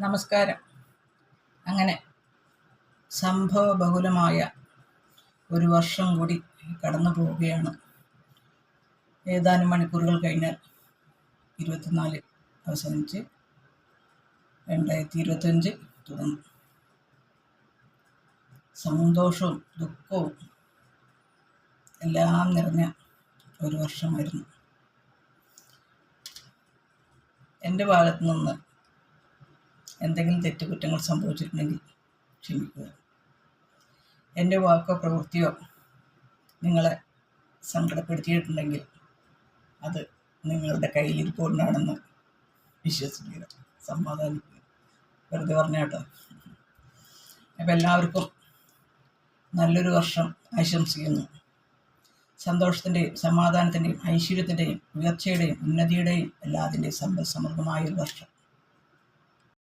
നമസ്കാരം. അങ്ങനെ സംഭവ ബഹുലമായ ഒരു വർഷം കൂടി കടന്നു പോവുകയാണ്. ഏതാനും മണിക്കൂറുകൾ കഴിഞ്ഞാൽ ഇരുപത്തിനാല് അവസാനിച്ച് രണ്ടായിരത്തി ഇരുപത്തഞ്ച് തുടങ്ങും. സന്തോഷവും ദുഃഖവും എല്ലാം നിറഞ്ഞ ഒരു വർഷമായിരുന്നു. എന്റെ ഭാഗത്തു നിന്ന് എന്തെങ്കിലും തെറ്റുകുറ്റങ്ങൾ സംഭവിച്ചിട്ടുണ്ടെങ്കിൽ ക്ഷമിക്കുക. എന്റെ വാക്കോ പ്രവൃത്തിയോ നിങ്ങളെ സങ്കടപ്പെടുത്തിയിട്ടുണ്ടെങ്കിൽ അത് നിങ്ങളുടെ കയ്യിലിരിപ്പോണ്ടാണെന്ന് വിശ്വസിക്കുക സമാധാനിക്കുക. വെറുതെ പറഞ്ഞ കേട്ടോ. അപ്പം എല്ലാവർക്കും നല്ലൊരു വർഷം ആശംസിക്കുന്നു. സന്തോഷത്തിന്റെയും സമാധാനത്തിന്റെയും ഐശ്വര്യത്തിന്റെയും ഉയർച്ചയുടെയും ഉന്നതിയുടെയും എല്ലാത്തിന്റെയും സമ്പൽ സമൃദ്ധമായ ഒരു വർഷം.